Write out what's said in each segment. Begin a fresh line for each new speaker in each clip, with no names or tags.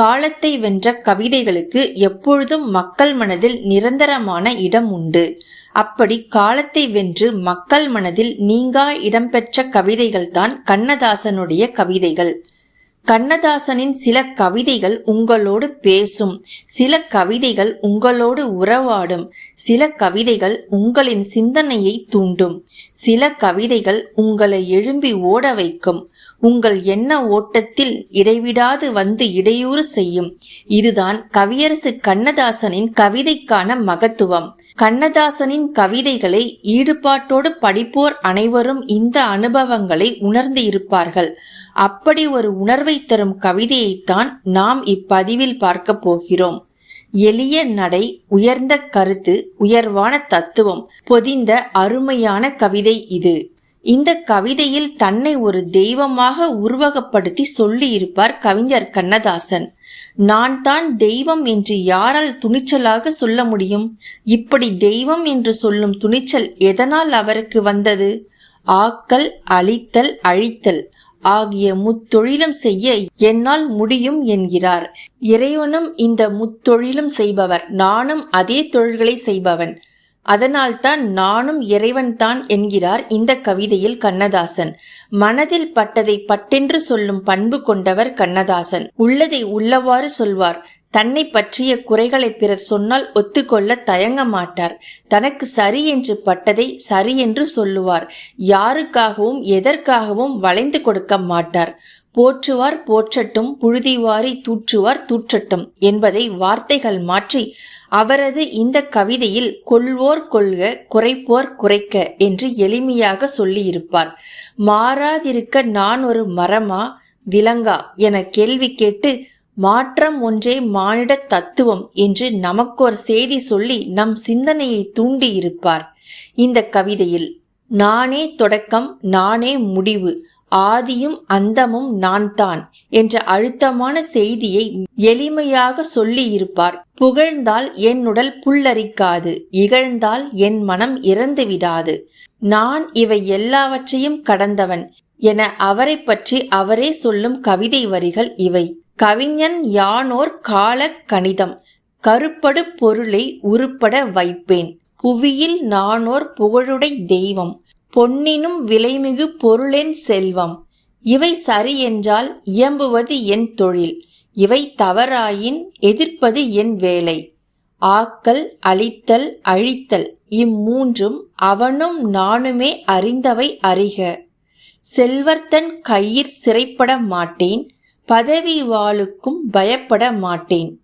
காலத்தை வென்ற கவிதைகளுக்கு எப்பொழுதும் மக்கள் மனதில் நிரந்தரமான இடம் உண்டு. அப்படி காலத்தை வென்று மக்கள் மனதில் நீங்கா இடம்பெற்ற கவிதைகள்தான் கண்ணதாசனுடைய கவிதைகள். கண்ணதாசனின் சில கவிதைகள் உங்களோடு பேசும் சில கவிதைகள் உங்களோடு உறவாடும் சில கவிதைகள் உங்களின் சிந்தனையை தூண்டும் சில கவிதைகள் உங்களை எழும்பி ஓட வைக்கும். உங்கள் எண்ண ஓட்டத்தில் இடைவிடாது வந்து இடையூறு செய்யும். இதுதான் கவியரசு கண்ணதாசனின் கவிதைக்கான மகத்துவம். கண்ணதாசனின் கவிதைகளை ஈடுபாட்டோடு படிப்போர் அனைவரும் இந்த அனுபவங்களை உணர்ந்து இருப்பார்கள். அப்படி ஒரு உணர்வை தரும் கவிதையைத்தான் நாம் இப்பதிவில் பார்க்க போகிறோம். எளிய நடை உயர்ந்த கருத்து உயர்வான தத்துவம் பொதிந்த அருமையான கவிதை இது. இந்த கவிதையில் தன்னை ஒரு தெய்வமாக உருவகப்படுத்தி சொல்லியிருப்பார் கவிஞர் கண்ணதாசன். நான் தான் தெய்வம் என்று யாரால் துணிச்சலாக சொல்ல முடியும்? இப்படி தெய்வம் என்று சொல்லும் துணிச்சல் எதனால் அவருக்கு வந்தது? ஆக்கல் அழித்தல் அழித்தல் ஆகிய முத்தொழிலும் செய்ய என்னால் முடியும் என்கிறார். இறைவனும் இந்த முத்தொழிலும் செய்பவர். நானும் அதே தொழில்களை செய்பவன். அதனால்தான் நானும் இறைவன்தான் என்கிறார் இந்த கவிதையில் கண்ணதாசன். மனதில் பட்டதை பட்டென்று சொல்லும் பண்பு கொண்டவர் கண்ணதாசன். உள்ளதை உள்ளவாறு சொல்வார். தன்னை பற்றிய குறைகளை பிறர் சொன்னால் ஒத்துக்கொள்ள தயங்க மாட்டார். தனக்கு சரி என்று பட்டதை சரி என்று சொல்லுவார். யாருக்காகவும் எதற்காகவும் வளைந்து கொடுக்க மாட்டார். போற்றுவார் போற்றட்டும் புழுதிவாரி தூற்றுவார் தூற்றட்டும் என்பதை வார்த்தைகள் மாற்றி அவரது இந்த கவிதையில் கொள்வோர் கொள்க குறைப்போர் குறைக்க என்று எளிமையாக சொல்லியிருப்பார். மாறாதிருக்க நான் ஒரு மரமா விலங்கா என கேள்வி கேட்டு மாற்றம் ஒன்றே மானிட தத்துவம் என்று நமக்கொரு செய்தி சொல்லி நம் சிந்தனையை தூண்டியிருப்பார். இந்த கவிதையில் நானே தொடக்கம் நானே முடிவு ஆதியும் அந்தமும் நான் தான் என்ற அழுத்தமான செய்தியை எளிமையாக சொல்லியிருப்பார். புகழ்ந்தால் என் உடல் புல்லரிக்காது இகழ்ந்தால் என் மனம் இறந்து விடாது நான் இவை எல்லாவற்றையும் கடந்தவன் என அவரை பற்றி அவரே சொல்லும் கவிதை வரிகள் இவை. கவிஞன் யானோர் கால கணிதம் கருப்படு பொருளை உருப்பட வைப்பேன். புவியில் நானோர் புகழுடை தெய்வம் பொன்னினும் விலைமிகு பொருளென் செல்வம். இவை சரி என்றால் இயம்புவது என் தொழில். இவை தவறாயின் எதிர்ப்பது என் வேலை. ஆக்கல் அழித்தல் அழித்தல் இம்மூன்றும் அவனும் நானுமே அறிந்தவை அறிக. செல்வர்த்தன் கையிற் சிறைப்பட மாட்டேன் பதவி வாளுக்கும் பயப்பட மாட்டேன்.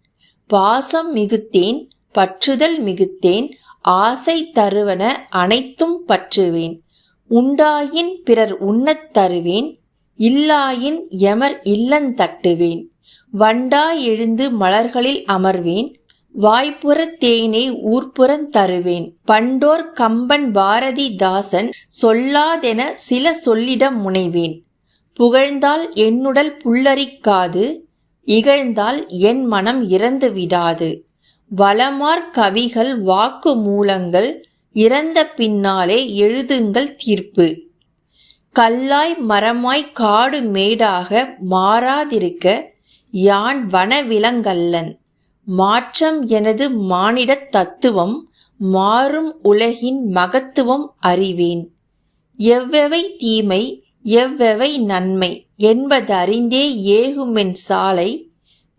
பாசம் மிகுத்தேன் பற்றுதல் மிகுத்தேன் ஆசை தருவன அனைத்தும் பற்றுவேன். உண்டாயின் பிறர் உண்ணத் தருவேன் இல்லாயின் எமர் இல்லந்தட்டுவேன் வண்டா எழுந்து மலர்களில் அமர்வேன் வாய்ப்புறத் தேனை ஊர்ப்புறந் தருவேன். பண்டோர் கம்பன் பாரதிதாசன் சொல்லாதென சில சொல்லிட முனைவேன். புகழ்ந்தால் என்னுடல் புல்லரிக்காது இகழ்ந்தால் என் மனம் இறந்து விடாது வளமார் கவிகள் வாக்கு மூலங்கள் இறந்த பின்னாலே எழுதுங்கள் தீர்ப்பு. கல்லாய் மரமாய் காடு மேடாக மாறாதிருக்க யான் வனவிலங்கல்லன். மாற்றம் எனது மானிடத் தத்துவம் மாறும் உலகின் மகத்துவம் அறிவேன். எவ்வெவை தீமை எவ்வெவை நன்மை என்பதறிந்தே ஏகுமென் சாலை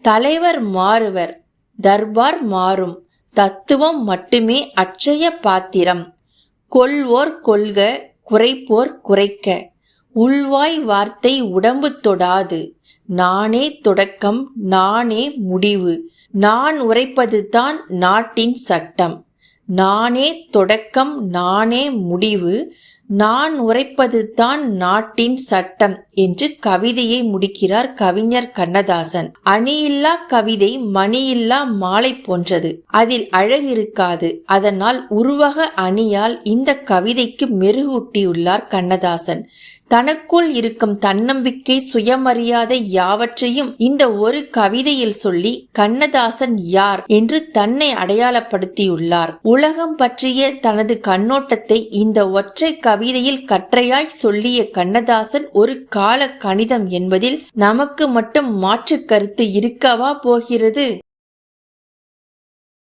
தலைவர் மாறுவர் தர்பார் மாறும் தத்துவம் மட்டுமே அட்சய பாத்திரம். கொள்வோர் கொள்க குறைப்போர் குறைக்க. உள்வாய் வார்த்தை உடம்பு தொடாது. நானே தொடக்கம் நானே முடிவு. நான் உரைப்பது தான் நாட்டின் சட்டம். நானே தொடக்கம் நானே முடிவு. நான் உரைப்பது தான் நாட்டின் சட்டம் என்று கவிதையை முடிக்கிறார் கவிஞர் கண்ணதாசன். அணியில்லா கவிதை மணியில்லா மாலை போன்றது. அதில் அழகு இருக்காது. அதனால் உருவக அணியால் இந்த கவிதைக்கு மெருகூட்டியுள்ளார் கண்ணதாசன். தனக்குள் இருக்கும் தன்னம்பிக்கை சுயமரியாதை யாவற்றையும் இந்த ஒரு கவிதையில் சொல்லி கண்ணதாசன் யார் என்று தன்னை அடையாளப்படுத்தியுள்ளார். உலகம் பற்றிய தனது கண்ணோட்டத்தை இந்த ஒற்றை கவிதையில் கற்றையாய் சொல்லிய கண்ணதாசன் ஒரு கால கணிதம் என்பதில் நமக்கு மட்டும் மாற்று கருத்து இருக்கவா போகிறது?